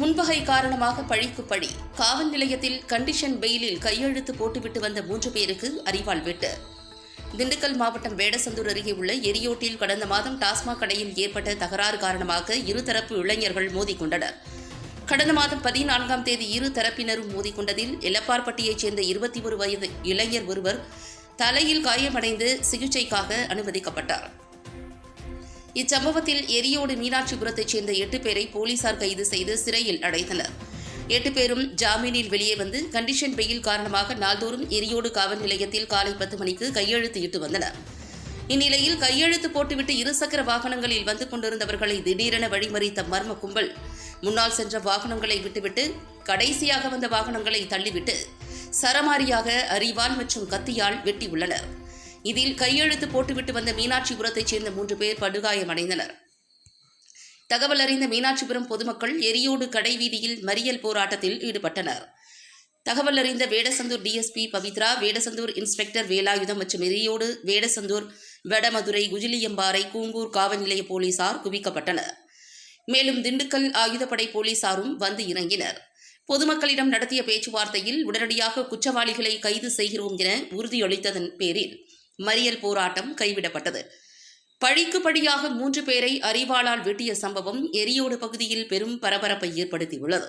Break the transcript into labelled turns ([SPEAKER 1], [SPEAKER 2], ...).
[SPEAKER 1] முன்பகை காரணமாக பழிக்கு பழி காவல் நிலையத்தில் கண்டிஷன் பெயிலில் கையெழுத்து போட்டுவிட்டு வந்த மூன்று பேருக்கு அறிவால் வெட்டு. திண்டுக்கல் மாவட்டம் வேடசந்தூர் அருகே உள்ள எரியோட்டில் கடந்த மாதம் டாஸ்மாக் கடையில் ஏற்பட்ட தகராறு காரணமாக இருதரப்பு இளைஞர்கள் மோதிக்கொண்டனர். கடந்த மாதம் பதினான்காம் தேதி இரு தரப்பினரும் மோதிக்கொண்டதில் எலப்பார்பட்டியைச் சேர்ந்த இருபத்தி ஒரு வயது இளைஞர் ஒருவர் தலையில் காயமடைந்து சிகிச்சைக்காக அனுமதிக்கப்பட்டார். இச்சம்பவத்தில் எரியோடு மீனாட்சிபுரத்தைச் சேர்ந்த எட்டு பேரை போலீசார் கைது செய்து சிறையில் அடைத்தனர். எட்டு பேரும் ஜாமீனில் வெளியே வந்து கண்டிஷன் பெயில் காரணமாக நாள்தோறும் எரியோடு காவல் நிலையத்தில் காலை பத்து மணிக்கு கையெழுத்து இட்டு வந்தனர். இந்நிலையில் கையெழுத்து போட்டுவிட்டு இருசக்கர வாகனங்களில் வந்து கொண்டிருந்தவர்களை திடீரென வழிமறித்த மர்ம கும்பல் முன்னால் சென்ற வாகனங்களை விட்டுவிட்டு கடைசியாக வந்த வாகனங்களை தள்ளிவிட்டு சரமாரியாக அரிவாள் மற்றும் கத்தியால் வெட்டியுள்ளனர். இதில் கையெழுத்து போட்டுவிட்டு வந்த மீனாட்சிபுரத்தைச் சேர்ந்த மூன்று பேர் படுகாயமடைந்தனர். தகவல் அறிந்த மீனாட்சிபுரம் பொதுமக்கள் எரியோடு கடை வீதியில் மறியல் போராட்டத்தில் ஈடுபட்டனர். தகவல் அறிந்த வேடசந்தூர் டிஎஸ்பி பவித்ரா வேடசந்தூர் இன்ஸ்பெக்டர் வேலாயுதம் மற்றும் எரியோடு வேடசந்தூர் வடமதுரை குஜிலியம்பாறை கூங்கூர் காவல் நிலைய போலீசார் குவிக்கப்பட்டனர். மேலும் திண்டுக்கல் ஆயுதப்படை போலீசாரும் வந்து இறங்கினர். பொதுமக்களிடம் நடத்திய பேச்சுவார்த்தையில் உடனடியாக குற்றவாளிகளை கைது செய்கிறோம் என உறுதியளித்ததன் பேரில் மறியல் போராட்டம் கைவிடப்பட்டது. பழிக்கு பழியாக மூன்று பேரை அறிவாளால் வெட்டிய சம்பவம் எரியோடு பகுதியில் பெரும் பரபரப்பை ஏற்படுத்தியுள்ளது.